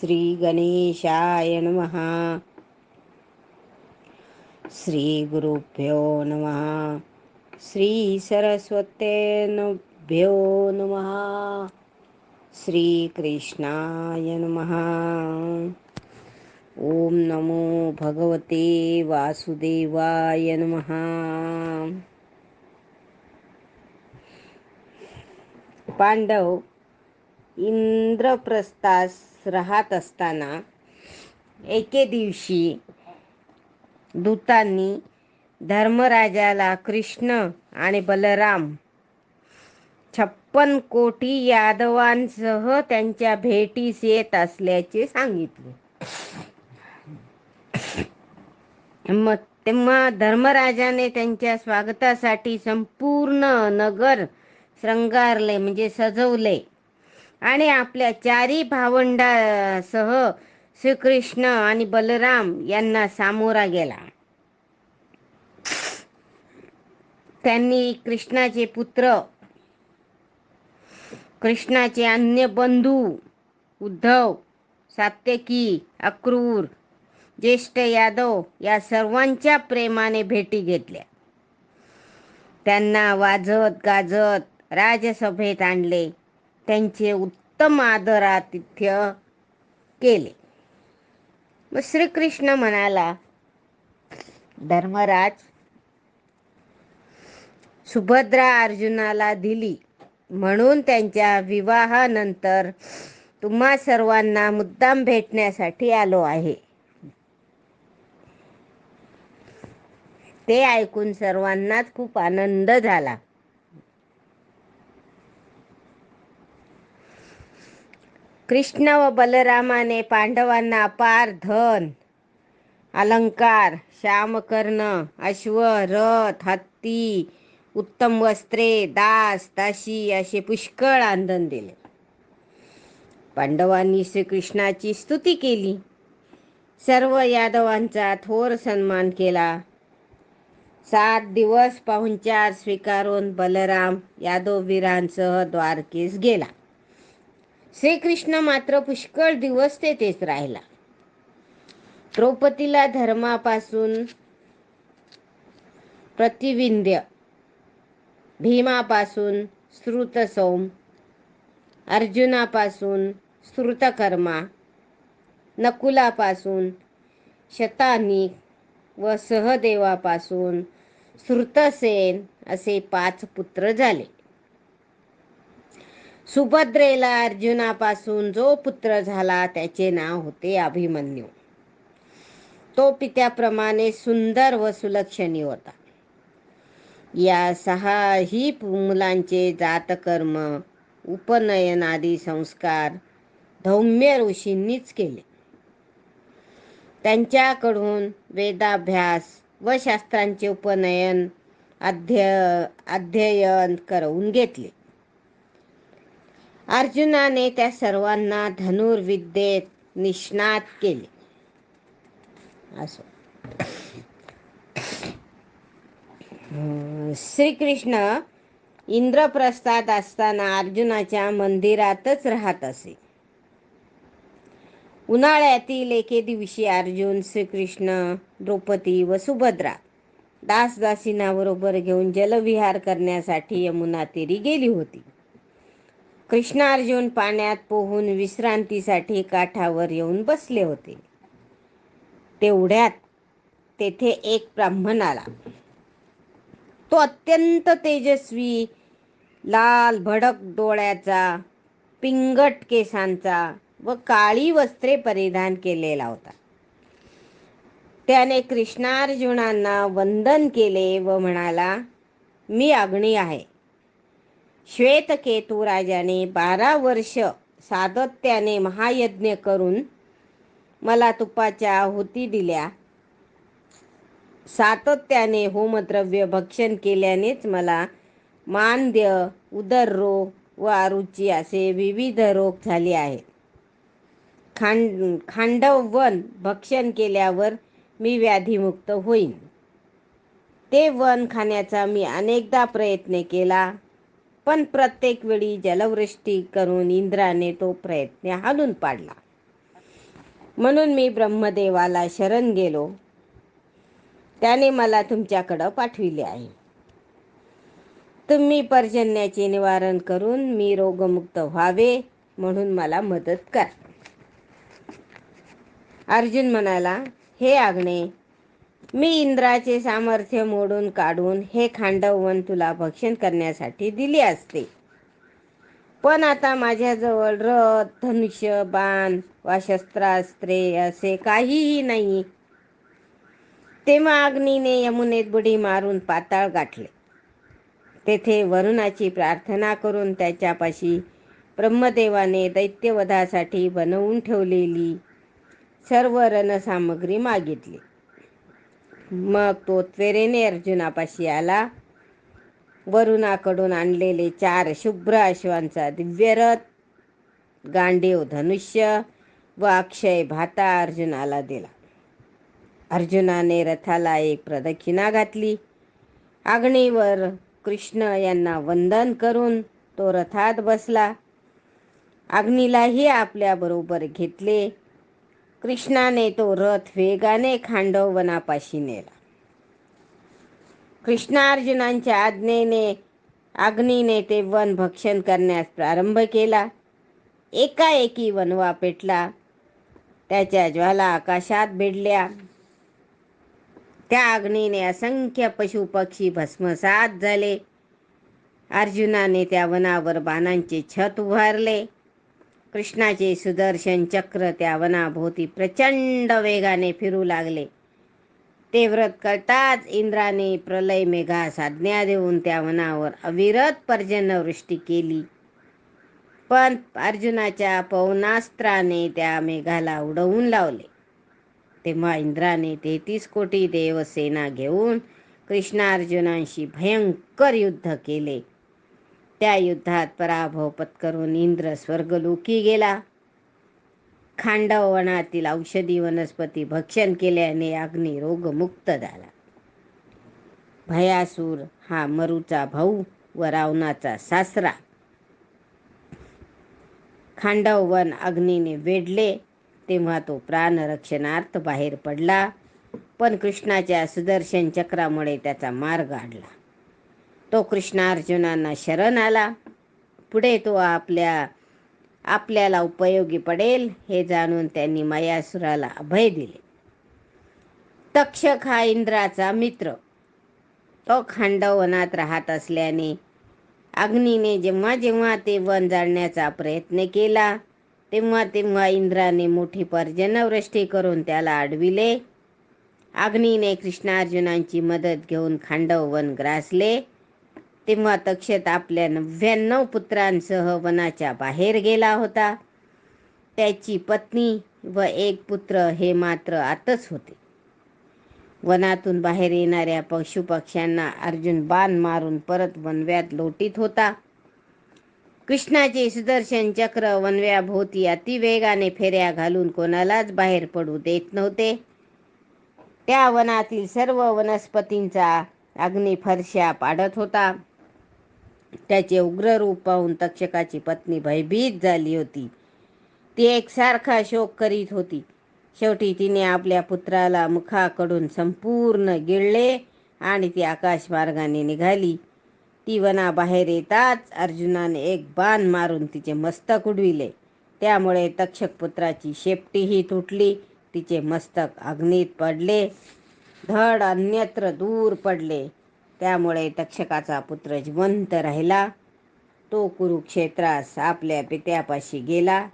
श्री गणेशाय नमः। श्री गुरुभ्यो नमः। श्री सरस्वते नमः। श्री कृष्णाय नमः। ओम नमो भगवते वासुदेवाय नमः। पांडव इंद्रप्रस्थास राहत असताना एके दिवशी दूतांनी धर्मराजाला कृष्ण आणि बलराम छप्पन कोटी यादवांसह त्यांच्या भेटीस येत असल्याचे सांगितले. मग तेव्हा धर्मराजाने त्यांच्या स्वागतासाठी संपूर्ण नगर श्रंगारले म्हणजे सजवले. आणि आपल्या चारी भावंडासह श्रीकृष्ण आणि बलराम यांना सामोरा गेला. त्यांनी कृष्णाचे पुत्र कृष्णाचे अन्य बंधू उद्धव सात्यकी अक्रूर ज्येष्ठ यादव या सर्वांच्या प्रेमाने भेटी घेतल्या. त्यांना वाजत गाजत राजसभेत आणले. त्यांचे उत्तम आदरातिथ्य केले. मग श्रीकृष्ण म्हणाला धर्मराज सुभद्रा अर्जुनाला दिली. म्हणून त्यांच्या विवाहानंतर तुम्हा सर्वांना मुद्दाम भेटण्यासाठी आलो आहे. ते ऐकून सर्वांनाच खूप आनंद झाला. कृष्ण व बलरामाने पांडवांना पार धन अलंकार श्यामकर्ण अश्व रथ हत्ती उत्तम वस्त्रे दास दाशी असे पुष्कळ आनंद दिले. पांडवांनी श्रीकृष्णाची स्तुती केली. सर्व यादवांचा थोर सन्मान केला. सात दिवस पाहुणचार स्वीकारून बलराम यादववीरांसह द्वारकेस गेला. श्रीकृष्ण मात्र पुष्कळ दिवस तेथेच राहिला. द्रौपदीला धर्मापासून प्रतिविंध्य भीमापासून श्रुतसौम अर्जुनापासून श्रुतकर्मा नकुलापासून शतानिक व सहदेवापासून श्रुतसेन असे पाच पुत्र झाले. सुभद्रेला अर्जुनापासून जो पुत्र झाला त्याचे नाव होते अभिमन्यू. तो पित्याप्रमाणे सुंदर व सुलक्षणी होता. या सहाही मुलांचे जातकर्म उपनयन आदी संस्कार धौम्य ऋषींनीच केले. त्यांच्याकडून वेदाभ्यास व शास्त्रांचे उपनयन अध्य अध्ययन करवून घेतले. अर्जुनाने त्या सर्वांना धनुर्विद्येत निष्णात केले. असो. श्रीकृष्ण इंद्रप्रस्थात असताना अर्जुनाच्या मंदिरातच राहत असे. उन्हाळ्यातील एके दिवशी अर्जुन श्रीकृष्ण द्रौपदी व सुभद्रा दासदासीनाबरोबर घेऊन जलविहार करण्यासाठी यमुना तीरी गेली होती. कृष्णार्जुन पाण्यात पोहून विश्रांतीसाठी काठावर येऊन बसले होते. तेवढ्यात तेथे एक ब्राह्मण आला. तो अत्यंत तेजस्वी लाल भडक डोळ्याचा पिंगट केसांचा व काळी वस्त्रे परिधान केलेला होता. त्याने कृष्णार्जुनांना वंदन केले व म्हणाला मी अग्नी आहे. श्वेतकेतू राजाने बारा वर्ष सातत्याने महायज्ञ करून मला तुपाच्या आहुती दिल्या. सातत्याने होमद्रव्य भक्षण केल्यानेच मला मांद्य उदररोग व आरुची असे विविध रोग झाले आहेत. खांड खांडववन भक्षण केल्यावर मी व्याधीमुक्त होईन. ते वन खाण्याचा मी अनेकदा प्रयत्न केला. पण प्रत्येक वेळी जलवृष्टी करून इंद्राने तो प्रयत्न हालून पाडला. म्हणून मी ब्रह्मदेवाला शरण गेलो. त्याने मला तुमच्याकडं पाठविले आहे. तुम्ही पर्जन्याचे निवारण करून मी रोगमुक्त व्हावे म्हणून मला मदत करा. अर्जुन म्हणाला हे आग्ने मी इंद्राचे सामर्थ्य मोडून काढून हे खांडववन तुला भक्षण करण्यासाठी दिले असते. पण आता माझ्याजवळ रथ धनुष्य बाण वा शस्त्रास्त्रे असे काहीही नाही. तेव्हा अग्नीने यमुनेत बुडी मारून पाताळ गाठले. तेथे वरुणाची प्रार्थना करून त्याच्यापाशी ब्रह्मदेवाने दैत्यवधासाठी बनवून ठेवलेली सर्व रणसामग्री मागितली. मग तो त्वेरेने अर्जुनापाशी आला. वरुणाकडून आणलेले चार शुभ्र अश्वांचा दिव्यरथ गांडीव धनुष्य व अक्षय भाता अर्जुनाला दिला. अर्जुनाने रथाला एक प्रदक्षिणा घातली. आग्नेवर कृष्ण यांना वंदन करून तो रथात बसला. अग्नीलाही आपल्याबरोबर घेतले. कृष्णाने तो रथ वेगाने खांडव वनापाशी नेला. कृष्णार्जुनांच्या आज्ञेने अग्नीने ते वन भक्षण करण्यास प्रारंभ केला. एकाएकी वनवा पेटला त्याच्या ज्वाला आकाशात भिडल्या. त्या अग्नीने असंख्य पशु पक्षी भस्मसात झाले. अर्जुनाने त्या वनावर बाणांचे छत उभारले. कृष्णाचे सुदर्शन चक्र त्या वनाभोवती प्रचंड वेगाने फिरू लागले. ते व्रत करताच इंद्राने प्रलय मेघास आज्ञा देऊन त्या वनावर अविरत पर्जन्यवृष्टी केली. पण अर्जुनाच्या पवनास्त्राने त्या मेघाला उडवून लावले. तेव्हा इंद्राने तेहतीस कोटी देवसेना घेऊन कृष्णार्जुनांशी भयंकर युद्ध केले. त्या युद्धात पराभव पत्करून इंद्र स्वर्गलोकी गेला. खांडव वनातील औषधी वनस्पती भक्षण केल्याने अग्नी रोगमुक्त झाला. भयासूर हा मरूचा भाऊ व रावणाचा सासरा. खांडव वन अग्नीने वेढले तेव्हा तो प्राणरक्षणार्थ बाहेर पडला पण कृष्णाच्या सुदर्शन चक्रामुळे त्याचा मार्ग आडला. तो कृष्णार्जुनांना शरण आला. पुढे तो आपल्या आपल्याला उपयोगी पडेल हे जाणून त्यांनी मयासुराला अभय दिले. तक्षक हा इंद्राचा मित्र. तो खांडव वनात राहत असल्याने अग्नीने जेव्हा जेव्हा ते वन जाळण्याचा प्रयत्न केला तेव्हा तेव्हा इंद्राने मोठी पर्जन्यवृष्टी करून त्याला अडविले अग्नीने कृष्णार्जुनांची मदत घेऊन खांडव वन ग्रासले. तेव्हा तक्षत आपल्या नव्याण्णव पुत्रांसह वनाच्या बाहेर गेला होता. त्याची पत्नी व एक पुत्र हे मात्र आतच होते. वनातून बाहेर येणाऱ्या पशुपक्ष्यांना अर्जुन बाण मारून परत वनव्यात लोटीत होता. कृष्णाचे सुदर्शन चक्र वनव्याभोवती अतिवेगाने फेऱ्या घालून कोणालाच बाहेर पडू देत नव्हते. त्या वनातील सर्व वनस्पतींचा अग्नी फरशा पाडत होता. त्याचे उग्र रूप पाहून तक्षकाची पत्नी भयभीत झाली होती. ती एकसारखा शोक करीत होती. शेवटी तिने आपल्या पुत्राला मुखाकडून संपूर्ण गिळले आणि ती आकाश मार्गाने निघाली. ती वनाबाहेर येताच अर्जुनाने एक बाण मारून तिचे मस्तक उडविले. त्यामुळे तक्षक पुत्राची शेपटीही तुटली तिचे मस्तक अग्नीत पडले धड अन्यत्र दूर पडले. त्यामुळे तक्षकाचा पुत्र जिवंत राहिला. तो कुरुक्षेत्रास आपल्या पित्यापाशी गेला.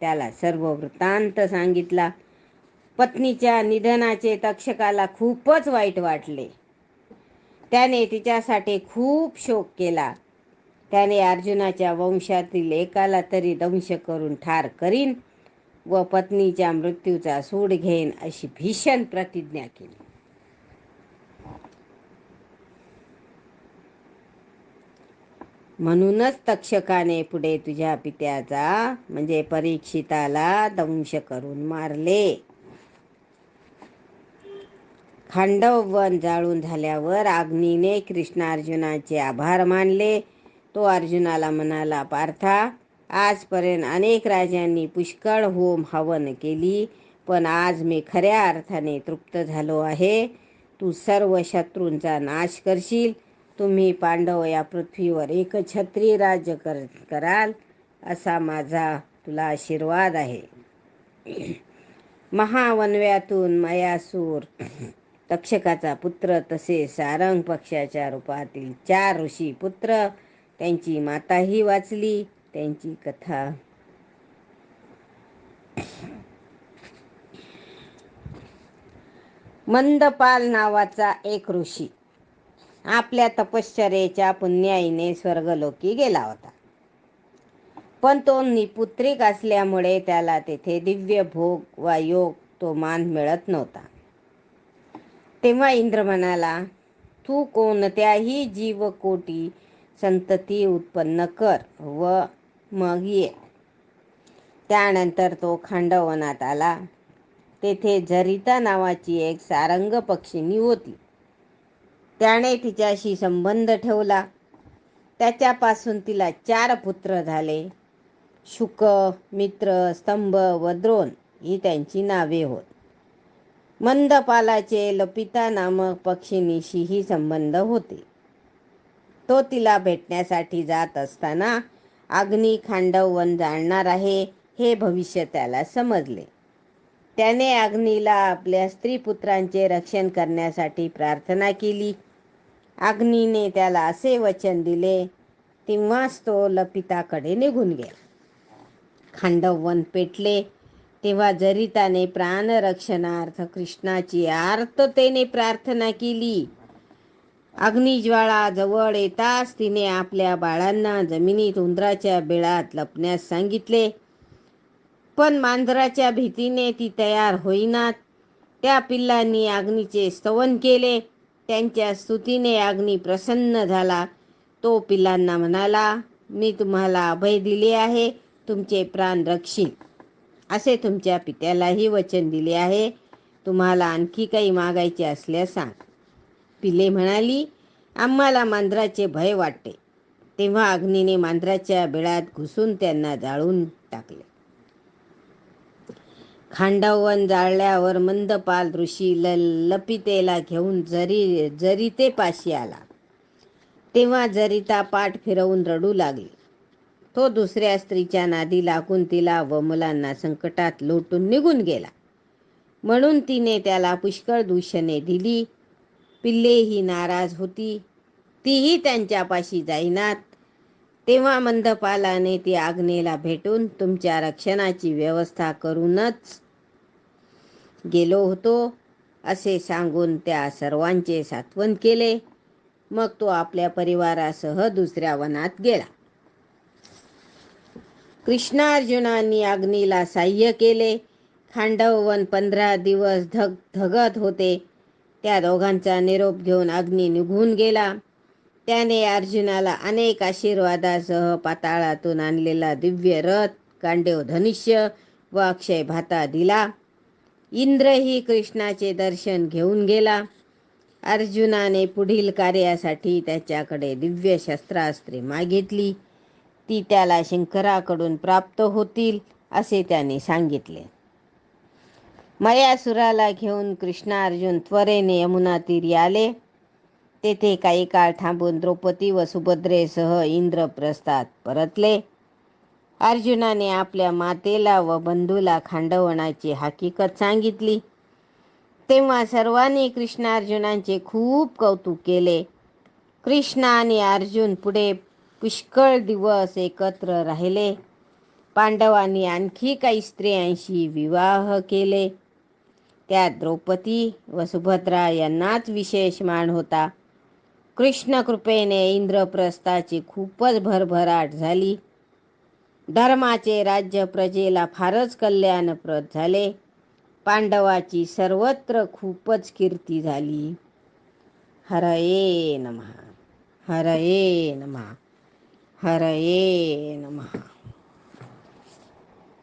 त्याला सर्व वृत्तांत सांगितला. पत्नीच्या निधनाचे तक्षकाला खूपच वाईट वाटले. त्याने तिच्यासाठी खूप शोक केला. त्याने अर्जुनाच्या वंशातील एकाला तरी दंश करून ठार करीन व पत्नीच्या मृत्यूचा सूड घेईन अशी भीषण प्रतिज्ञा केली. म्हणूनच तक्षकाने पुढे तुझ्या पित्याचा म्हणजे परीक्षिताला दंश करून मारले. खांडव वन जाळून झाल्यावर अग्नीने कृष्णार्जुनाचे आभार मानले. तो अर्जुनाला म्हणाला पार्था आजपर्यंत अनेक राजांनी पुष्कळ होम हवन केली पण आज मी खऱ्या अर्थाने तृप्त झालो आहे. तू सर्व शत्रूंचा नाश करशील तुम्ही पांडव या पृथ्वीवर एकछत्री राज्य कर कराल असा माझा तुला आशीर्वाद आहे. महावनव्यातून मयासूर तक्षकाचा पुत्र तसे सारंग पक्षाच्या रूपातील चार ऋषी पुत्र त्यांची माताही वाचली त्यांची कथा. मंदपाल नावाचा एक ऋषी आपल्या तपश्चर्येच्या पुण्याईने स्वर्गलोकी गेला होता. पण तो निपुत्रिक असल्यामुळे त्याला तेथे दिव्य भोग वा योग तो मान मिळत नव्हता. तेव्हा इंद्र म्हणाला तू कोणत्याही जीवकोटी संतती उत्पन्न कर व मग ये. त्यानंतर तो खांडवनात आला. तेथे जरिता नावाची एक सारंग पक्षिणी होती. त्याने तिच्याशी संबंध ठेवला. त्याच्यापासून तिला चार पुत्र झाले. शुक मित्र स्तंभ व द्रोण ही त्यांची नावे होत. मंदपालाचे लपिता नामक पक्षिणीशीही संबंध होते. तो तिला भेटण्यासाठी जात असताना अग्नी खांडववन जाणणार आहे हे भविष्य त्याला समजले. त्याने अग्नीला आपल्या स्त्रीपुत्रांचे रक्षण करण्यासाठी प्रार्थना केली. अग्नीने त्याला असे वचन दिले तेव्हाच तो लपिताकडे निघून गेला. खांडववन पेटले तेव्हा जरिताने प्राणरक्षणार्थ कृष्णाची आर्ततेने प्रार्थना केली. अग्निज्वाळा जवळ येताच तिने आपल्या बाळांना जमिनीत उंदराच्या बिळात लपण्यास सांगितले. पण मांजराच्या भीतीने ती तयार होईनात. त्या पिल्लांनी अग्नीचे स्तवन केले. त्यांच्या स्तुतीने अग्नी प्रसन्न झाला. तो पिलांना म्हणाला मी तुम्हाला अभय दिले आहे तुमचे प्राण रक्षित असे तुमच्या पित्यालाही वचन दिले आहे. तुम्हाला आणखी काही मागायचे असल्यास सांग. पिले म्हणाली आम्हाला मांजराचे भय वाटते. तेव्हा अग्नीने मांजराच्या बिळात घुसून त्यांना जाळून टाकले. खांडवन जाळल्यावर मंदपाल ऋषी ल लपितेला घेऊन जरी जरिते पाशी आला तेव्हा जरिता पाठ फिरवून रडू लागली. तो दुसऱ्या स्त्रीच्या नादी लागून तिला व मुलांना संकटात लोटून निघून गेला. म्हणून तिने त्याला पुष्कळ दूषणे दिली. पिल्लेही नाराज होती. तीही त्यांच्यापाशी जाईनात. तेव्हा मंदपालाने ती आग्नेला भेटून तुमच्या रक्षणाची व्यवस्था करूनच गेलो होतो असे सांगून त्या सर्वांचे सात्वन केले. मग तो आपल्या परिवारासह दुसऱ्या वनात गेला. कृष्णार्जुनांनी अग्नीला साह्य केले. खांडववन पंधरा दिवस धग धगत होते. त्या दोघांचा निरोप घेऊन अग्नी निघून गेला. त्याने अर्जुनाला अनेक आशीर्वादासह पाताळातून आणलेला दिव्य रथ कांडेव धनुष्य व अक्षय भाता दिला. इंद्रही कृष्णाचे दर्शन घेऊन गेला. अर्जुनाने पुढील कार्यासाठी त्याच्याकडे दिव्य शस्त्रास्त्रे मागितली. ती त्याला शंकराकडून प्राप्त होतील असे त्याने सांगितले. मयासुराला घेऊन कृष्णार्जुन त्वरेने यमुना तीरी आले. तेथे काही काळ थांबून द्रौपदी व सुभद्रेसह इंद्रप्रस्थात परतले. अर्जुनाने आपल्या मातेला व बंधूला खांडवणाची हकीकत सांगितली. तेव्हा सर्वांनी कृष्णार्जुनांचे खूप कौतुक केले. कृष्ण आणि अर्जुन पुढे पुष्कळ दिवस एकत्र राहिले. पांडवांनी आणखी काही स्त्रियांशी विवाह केले. त्यात द्रौपदी व सुभद्रा यांनाच विशेष मान होता. कृष्ण कृपेने इंद्रप्रस्थाची खूपच भरभराट झाली. धर्माचे राज्य प्रजेला फारच कल्याणप्रद झाले. पांडवाची सर्वत्र खूपच कीर्ती झाली. हरये नमः हरये नमः हरये नमः.